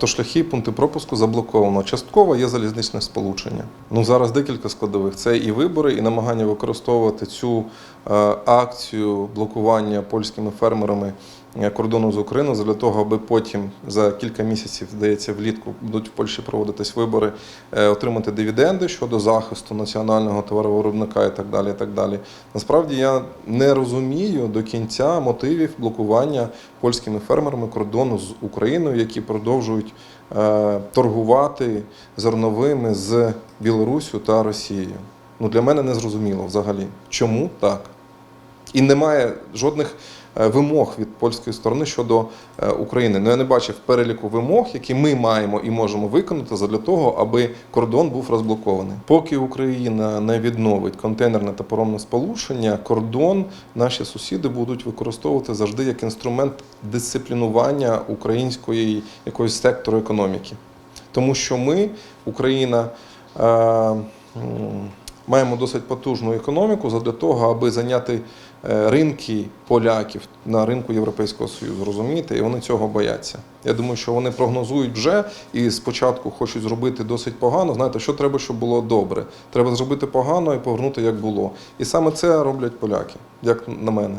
Автошляхи, пункти пропуску заблоковано. Частково є залізничне сполучення. Ну зараз декілька складових. Це і вибори, і намагання використовувати цю е, акцію блокування польськими фермерами кордону з Україною для того, аби потім за кілька місяців, здається, влітку будуть в Польщі проводитись вибори, е, отримати дивіденди щодо захисту національного товаровиробника і так далі. І так далі. Насправді я не розумію до кінця мотивів блокування польськими фермерами кордону з Україною, які продовжують е, торгувати зерновими з Білоруссю та Росією. Ну для мене не зрозуміло взагалі, чому так. І немає жодних е, вимог від польської сторони щодо е, України. Ну я не бачив переліку вимог, які ми маємо і можемо виконати задля того, аби кордон був розблокований. Поки Україна не відновить контейнерне та паромне сполучення, кордон наші сусіди будуть використовувати завжди як інструмент дисциплінування української якоїсь сектору економіки. Тому що ми, Україна, е, маємо досить потужну економіку задля того, аби зайняти е, ринки поляків на ринку Європейського Союзу. Розумієте, і вони цього бояться. Я думаю, що вони прогнозують вже і спочатку хочуть зробити досить погано. Знаєте, що треба, щоб було добре? Треба зробити погано і повернути як було. І саме це роблять поляки, як на мене.